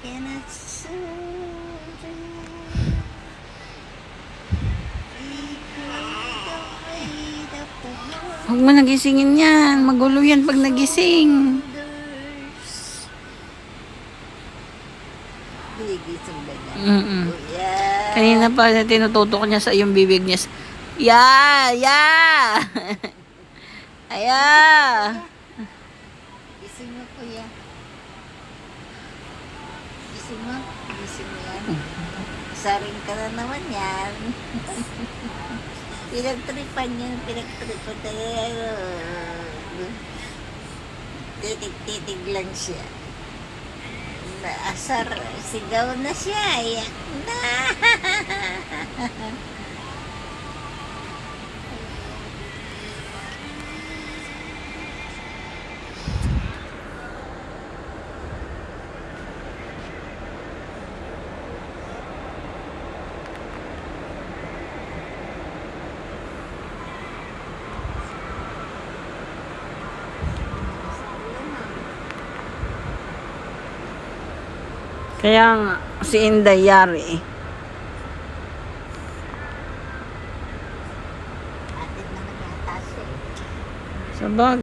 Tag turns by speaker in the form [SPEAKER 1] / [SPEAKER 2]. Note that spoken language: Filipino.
[SPEAKER 1] cannot surrender.
[SPEAKER 2] Huwag mo nagisingin yan. Magulo yan pag nagising.
[SPEAKER 1] Niya?
[SPEAKER 2] Mm-mm.
[SPEAKER 1] Kuya.
[SPEAKER 2] Kanina pa tinututok niya sa iyong bibig niya. Ya! Ya! Aya!
[SPEAKER 1] Gising mo, kuya. Gising mo. Gising mo yan. Saring ka na naman yan. pinagtripan yan. Pinagtripan talaga. Titig-titig lang siya. Naasar. Sigaw na siya. Iyak na.
[SPEAKER 2] Kaya nga, si Inday yari.
[SPEAKER 1] Siya. eh.
[SPEAKER 2] Sa bag.